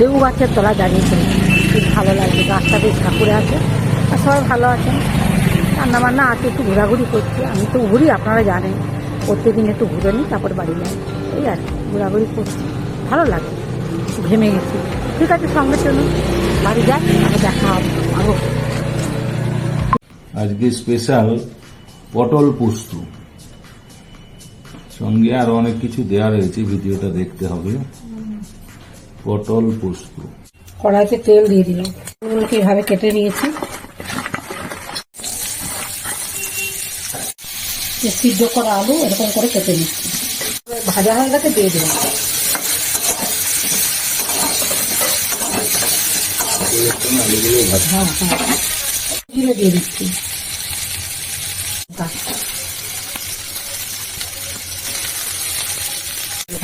গাছের তলা দাঁড়িয়েছিলাম খুব ভালো লাগছে, গাছটা বেশ ঠাকুরে আছে, আর সবাই ভালো আছেন। রান্না বান্না আছে, একটু ঘোরাঘুরি করছি। আমি তো ঘুরি, আপনারা জানেন। প্রত্যেকদিন একটু ঘুরে নিই, তারপর বাড়ি যাই। এই আর ঘোরাঘুরি করছি। ভালো লাগে, ঘেমে গেছি। ঠিক আছে, সঙ্গে চলুন, বাড়ি যাই আমি দেখা হবে। আরও আজকে স্পেশাল পটল পোস্ত। সঙ্গে আরও অনেক কিছু দেওয়া রয়েছে, ভিডিওটা দেখতে হবে। পটল পোস্ত। কড়াইতে তেল দিয়ে দিলাম। ফুলগুলোকে এভাবে কেটে নিয়েছি। সিদ্ধ করা আলু, এরকম করে কেটে নিচ্ছি। ভাজা হয়ে গেছে দিয়ে দিলাম। হ্যাঁ হ্যাঁ। দিয়ে দিচ্ছি।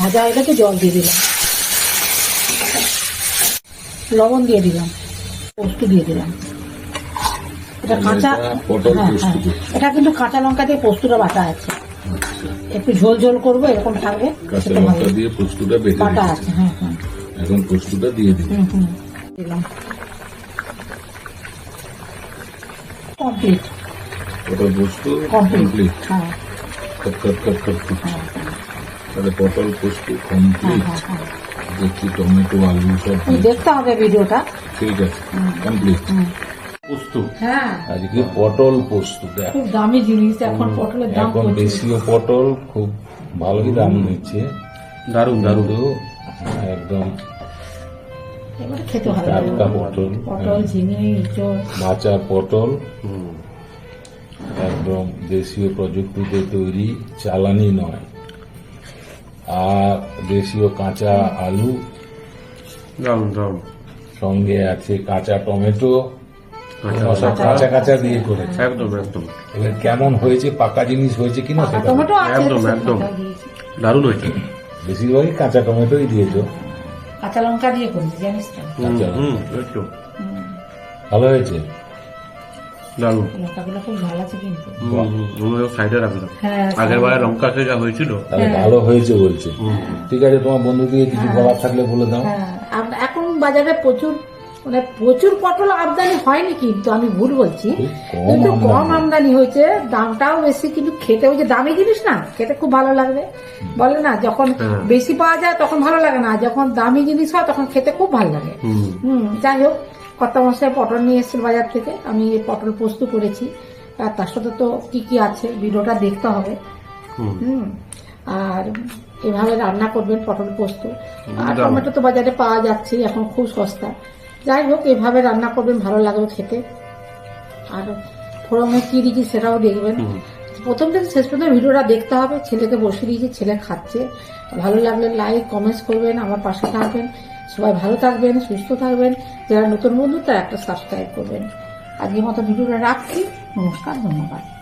ভাজা হয়ে গেছে জল দিয়ে দিলাম। লবণ দিয়ে দিলাম পোস্ত দিয়ে দিলাম। এটা কাঁচা হ্যাঁ, হ্যাঁ। এটা কিন্তু কাঁচা লঙ্কা দিয়ে পোস্তটা বাটা আছে। একটু ঝোল ঝোল করব এরকম থাকবে কাঁচা লঙ্কা দিয়ে পোস্তটা বেটে বাটা আছে হ্যাঁ হ্যাঁ। এখন পোস্তটা দিয়ে দিই। দিলাম। কমপ্লিট পটল পোস্ত কমপ্লিট হ্যাঁ। কট কট কট কট। হ্যাঁ তাহলে পটল পোস্ত হ্যাঁ কমপ্লিট হ্যাঁ হ্যাঁ। দেখছি টমেটো আলু সব দেখতে হবে ভিডিওটা। ঠিক আছে কমপ্লিট পোস্ত। হ্যাঁ। আজকে পটল পোস্ত খুব দামি জিনিস এখন পটলের দাম এখন দেশীয় পটল খুব ভালোই দাম নিচ্ছে। দারুণ দারুণ। কিন্তু একদম এবারে খেতে ভালো টাটকা পটল পটল ঝিঙে ইঁচড়। পটল। একদম দেশীয় প্রযুক্তিতে তৈরি চালানি নয়। আর দেশীয় কাঁচা আলু। সঙ্গে আছে কাঁচা টমেটো কাঁচা সব কাঁচা কাঁচা দিয়ে করেছে। একদম একদম। এবার কেমন হয়েছে পাকা জিনিস হয়েছে কিনা সেটা টমেটো একদম, একদম। দারুণ হয়েছে। বেশিরভাগই কাঁচা টমেটোই দিয়েছ। কাঁচা লঙ্কা দিয়ে করেছি জানিস তো? ভালো হয়েছে? দারুণ লঙ্কাগুলো খুব ভালো আছে কিন্তু। সাইডে রাখলাম হ্যাঁ আগের বারে লঙ্কা যা হয়েছিল। তাহলে ভালো হয়েছে বলছে। ঠিক আছে তোমার বন্ধুকে কিছু বলার থাকলে বলে দাও। হ্যাঁ এখন বাজারে প্রচুর মানে প্রচুর পটল আমদানি হয়নি কিন্তু আমি ভুল বলছি। কিন্তু কম আমদানি। হয়েছে দামটাও বেশি কিন্তু খেতে ওই যে দামি জিনিস না খেতে খুব ভালো লাগবে। বলে না যখন হ্যাঁ। বেশি পাওয়া যায় তখন ভালো লাগে না যখন দামি জিনিস হয় তখন খেতে খুব ভালো লাগে। হুম। হুম যাই হোক। কত মশাই পটল নিয়ে এসেছিল বাজার থেকে। আমি এই পটল পোস্ত করেছি। আর তার সাথে তো কি কি আছে ভিডিওটা দেখতে হবে। হুম। আর এভাবে রান্না করবেন পটল পোস্ত। আর টমেটো তো বাজারে পাওয়া যাচ্ছে এখন খুব সস্তা। যাই হোক এভাবে রান্না করবেন ভালো লাগবে খেতে। আর ফোড়নে কি দিচ্ছি সেটাও দেখবেন। প্রথম থেকে শেষ পর্যন্ত ভিডিওটা দেখতে হবে। ছেলেকে বসে দিয়েছি ছেলে খাচ্ছে। ভালো লাগলে লাইক কমেন্টস করবেন আমার পাশে থাকবেন। সবাই ভালো থাকবেন, সুস্থ থাকবেন। যারা নতুন বন্ধু, তারা একটা সাবস্ক্রাইব করবেন। আজকের মতো ভিডিওটা রাখছি। নমস্কার, ধন্যবাদ।